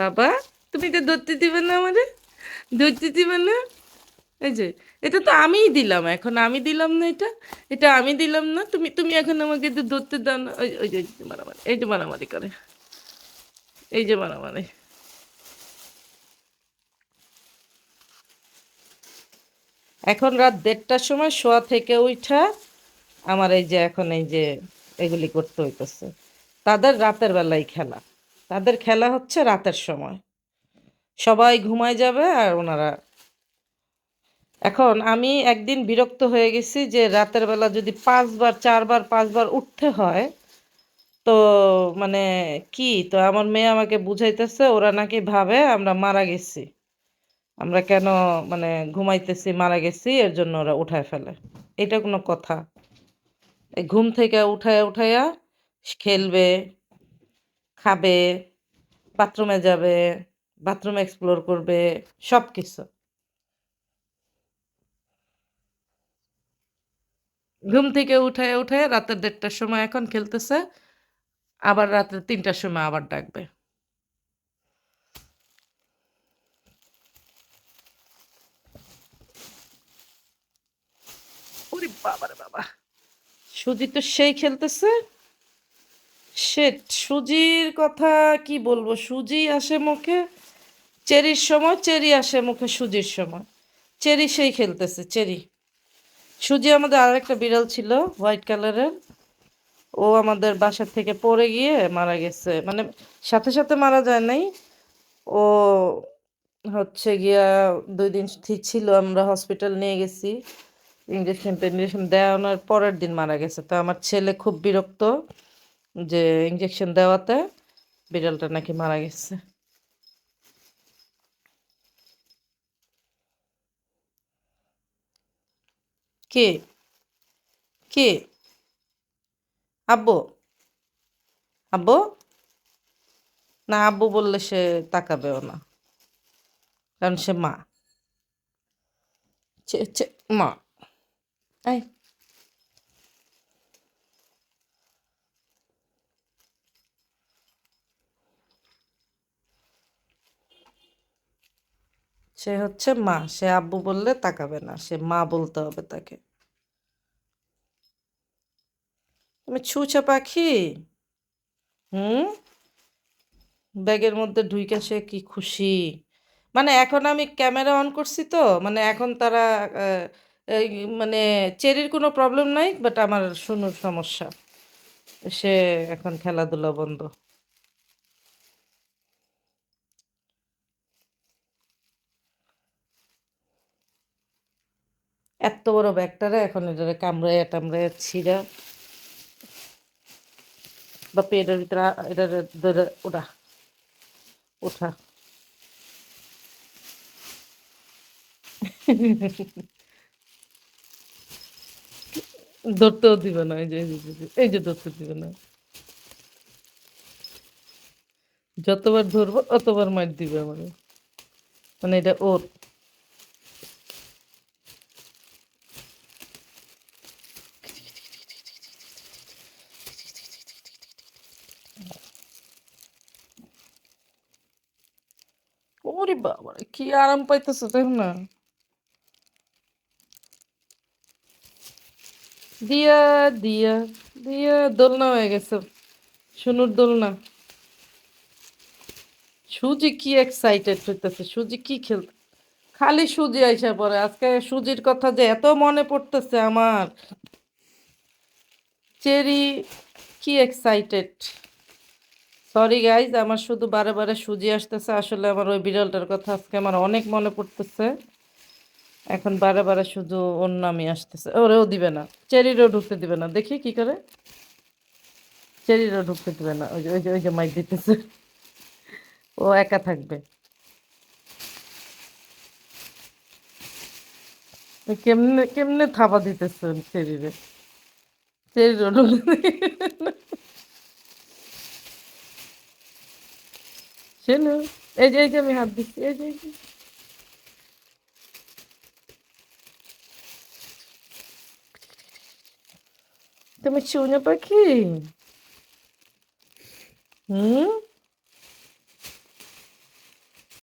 বাবা, তুমি তো ধরতে দিবে না আমারে? ধরতে দিবে না? এই যে, এটা তো আমিই দিলাম এখন, আমি দিলাম না এটা? এটা আমি দিলাম না, তুমি তুমি এখন আমাকে তো ধরতে দাও না। ওই ওই যে মারামারি, এই যে মারামারি করে। এই যে মারামারি। এখন রাত দেড়টার সময় শোয়া থেকে উঠা আমার এই যে এখন এই যে এগুলি করতে হইতেছে। তাদের রাতের বেলায় খেলা। তাদের খেলা হচ্ছে রাতের সময়। সবাই ঘুমায় যাবে আর ওনারা এখন আমি একদিন বিরক্ত হয়ে গেছি যে রাতের বেলা যদি পাঁচবার, চারবার, পাঁচবার উঠতে হয়, তো মানে কি? তো আমার মেয়ে আমাকে বুঝাইতেছে, ওরা নাকি ভাবে আমরা মারা গেছি। আমরা কেন মানে ঘুমাইতেছি, মারা গেছি, এর জন্য ওরা উঠায় ফেলে। এটা কোনো কথা। এই ঘুম থেকে উঠায়, উঠায়া খেলবে খাবে বাথরুমে যাবে বাথরুম এক্সপ্লোর করবে সব কিছু ঘুম থেকে উঠে উঠায় রাতের দেড়টার সময় এখন খেলতেছে, আবার রাতের তিনটার সময় আবার ডাকবে। বাবারে বাবা। সুজি তো সেই খেলতেছে। সে সুজির কথা কি বলব? সুজি আসে মুখে, চেরির সময় চেরি আসে মুখে সুজির সময়। চেরি সেই খেলতেছে, চেরি। সুজি আমাদের আরেকটা বিড়াল ছিল, হোয়াইট কালারের। ও আমাদের বাসা থেকে পড়ে গিয়ে মারা গেছে। মানে সাথে সাথে মারা যায় নাই। ও হচ্ছে গিয়া দুই দিন ছিল, আমরা হসপিটাল নিয়ে গেছি। ইঞ্জেকশন টেঞ্জেকশন দেওয়ানোর পরের দিন মারা গেছে। তো আমার ছেলে খুব বিরক্ত। যে ইঞ্জেকশন দেওয়াতে বিড়ালটা নাকি মারা গেছে। কে? কে? আব্বু? আব্বু? না, আব্বু বললে সে তাকাবেও না। কারণ সে মা। মা। এই। সে হচ্ছে মা। সে আব্বু বললে তাকাবে না, সে মা বলতে হবে তাকে। তুমি ছুঁচা পাখি? হুম? ব্যাগের মধ্যে ঢুইকা সে কি খুশি? মানে এখন আমি ক্যামেরা অন করছি তো মানে এখন তারা মানে চেরির কোনো প্রবলেম নাই, বাট আমার শুনুর সমস্যা। সে এখন খেলাধুলা বন্ধ। এত বড় ব্যাগটারে এখন এটারে কামড়াইয়া টামড়াইয়া ছিঁড়া। বা পেটের ভিতরে এটারে ধরে ওঠা। ওঠা। ধরতেও দিবে না, এই যে- এই যে ধরতে দিবে না। যতবার ধরবো, অতবার মার দিবে আমাকে মানে এটা ওর। ওরে বাবা কি আরাম পাইতেছে তাই না দিয়া দিয়া দিয়া দোলনা হয়ে গেছে শুনুর দোলনা সুজি কি এক্সাইটেড হইতেছে সুজি কি খেলতে খালি সুজি আইসা পরে আজকে সুজির কথা যে এত মনে পড়তেছে আমার। চেরি কি এক্সাইটেড সরি গাইজ আমার শুধু বারে বারে সুজি আসতেছে। আসলে আমার ওই বিড়ালটার কথা আজকে আমার অনেক মনে পড়তেছে। এখন বারে বারে শুধু ওর নামই আসতেছে। ওরেও দিবে না। চেরিরও ঢুকতে দিবে না। দেখি কি করে? চেরিরও ঢুকতে দিবে না। ওই যে ওই যে ওই যে মাইক দিতেছে। ও একা থাকবে। কেমনে কেমনে থাবা দিতেছে চেরিরে? চেরিরও ঢুকতে দিবে না। শোনো এই যে এই যে আমি হাত দিচ্ছি এই যে এই যে। তুমি শুনে পাখি হুম